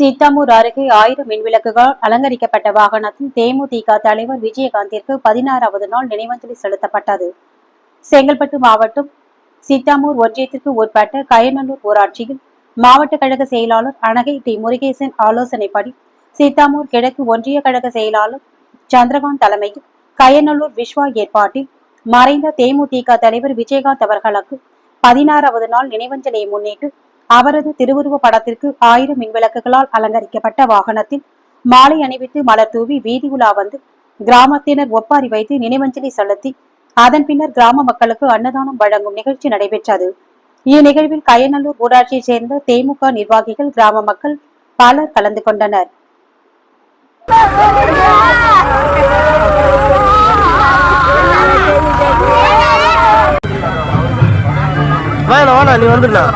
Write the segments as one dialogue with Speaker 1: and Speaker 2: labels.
Speaker 1: சீத்தாமூர் அருகே ஆயிரம் மின்விளக்குகள் அலங்கரிக்கப்பட்ட வாகனத்தில் தேமுதிக தலைவர் விஜயகாந்திற்கு பதினாறாவது நாள் நினைவஞ்சலி செலுத்தப்பட்டது. செங்கல்பட்டு மாவட்டம் சீத்தாமூர் ஒன்றியத்திற்கு உட்பட்ட கயநல்லூர் ஊராட்சியில் மாவட்ட கழக செயலாளர் அனகை டி. முருகேசன் ஆலோசனைப்படி சீத்தாமூர் கிழக்கு ஒன்றிய கழக செயலாளர் சந்திரகாந்த் தலைமையில் கயநல்லூர் விஸ்வா ஏற்பாட்டில் மறைந்த தேமுதிக தலைவர் விஜயகாந்த் அவர்களுக்கு பதினாறாவது நாள் நினைவஞ்சலியை முன்னிட்டு அவரது திருவுருவ படத்திற்கு ஆயிரம் மின்விளக்குகளால் அலங்கரிக்கப்பட்ட வாகனத்தில் மாலை அணிவித்து மலர் தூவி வீதி உலா வந்து கிராமத்தினர் ஒப்பாரி வைத்து நினைவஞ்சலி செலுத்தி அதன் பின்னர் கிராம மக்களுக்கு அன்னதானம் வழங்கும் நிகழ்ச்சி நடைபெற்றது. இந்நிகழ்வில் கயநல்லூர் ஊராட்சியைச் சேர்ந்த தேமுக நிர்வாகிகள் கிராம மக்கள் பலர் கலந்து கொண்டனர்.
Speaker 2: வேணாம் வேணாம் நீ வந்துடலாம்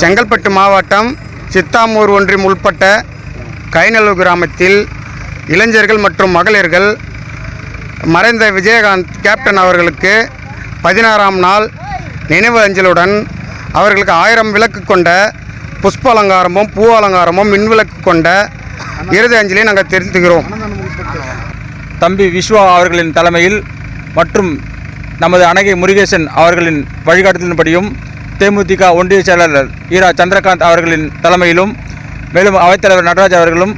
Speaker 3: செங்கல்பட்டு மாவட்டம் சித்தாமூர் ஒன்றியம் உள்பட்ட கைநல்லூர் கிராமத்தில் இளைஞர்கள் மற்றும் மகளிர்கள் மறைந்த விஜயகாந்த் கேப்டன் அவர்களுக்கு பதினாறாம் நாள் நினைவு அஞ்சலுடன் அவர்களுக்கு ஆயிரம் விளக்கு கொண்ட புஷ்ப அலங்காரமும் பூ அலங்காரமும் மின்விளக்கு கொண்ட இறுதி அஞ்சலியை நாங்கள் தெரிந்துகிறோம்
Speaker 4: தம்பி விஸ்வா அவர்களின் தலைமையில் மற்றும் நமது அணகை முருகேசன் அவர்களின் வழிகாட்டுதலின்படியும் தேமுதிக ஒன்றிய செயலாளர் ஈரா சந்திரகாந்த் அவர்களின் தலைமையிலும் மேலும் அவைத்தலைவர் நடராஜ் அவர்களும்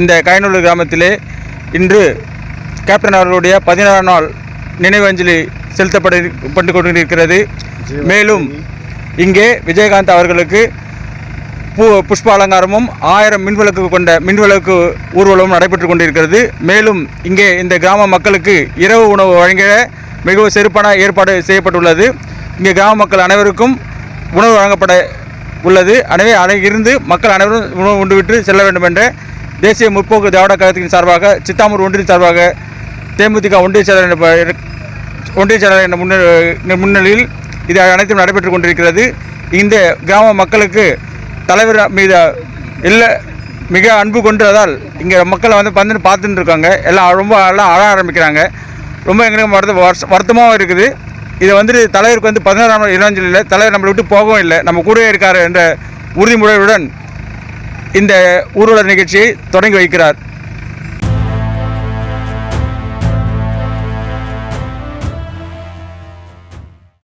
Speaker 4: இந்த கயனூர் கிராமத்திலே இன்று கேப்டன் அவர்களுடைய பதினாறாம் நாள் நினைவஞ்சலி செலுத்தப்பட பட்டு கொண்டிருக்கிறது. மேலும் இங்கே விஜயகாந்த் அவர்களுக்கு பூ புஷ்ப அலங்காரமும் ஆயிரம் மின்விளக்கு கொண்ட மின்விளக்கு ஊர்வலமும் நடைபெற்று கொண்டிருக்கிறது. மேலும் இங்கே இந்த கிராம மக்களுக்கு இரவு உணவு வழங்க மிகவும் சிறப்பான ஏற்பாடு செய்யப்பட்டுள்ளது. இங்கே கிராம மக்கள் அனைவருக்கும் உணவு வழங்கப்பட உள்ளது. எனவே அனை இருந்து மக்கள் அனைவரும் உணவு உண்டுவிட்டு செல்ல வேண்டும் என்ற தேசிய முற்போக்கு திராவிட கழகத்தின் சார்பாக சித்தாமூர் ஒன்றிய சார்பாக தேமுதிக ஒன்றிய செயலாளர் ஒன்றிய செயலாளர் என்ற முன்ன முன்னிலையில் இது அனைத்தும் நடைபெற்று கொண்டிருக்கிறது. இந்த கிராம மக்களுக்கு தலைவர் மீது இல்லை மிக அன்பு கொண்டதால் இங்கே மக்களை வந்து வந்து பார்த்துட்டு இருக்காங்க. எல்லாம் ரொம்ப எல்லாம் அழ ஆரம்பிக்கிறாங்க. ரொம்ப எங்களுக்கு வருத்த வருத்தமாகவும் இருக்குது. இதை வந்துட்டு தலைவருக்கு வந்து பதினாறாம் நாள் இல்லை தலைவர் நம்மளை விட்டு போகவும் இல்லை. நம்ம கூடவே இருக்கார் என்ற உறுதிமுறையுடன் இந்த ஊர்வல நிகழ்ச்சியை தொடங்கி வைக்கிறார்.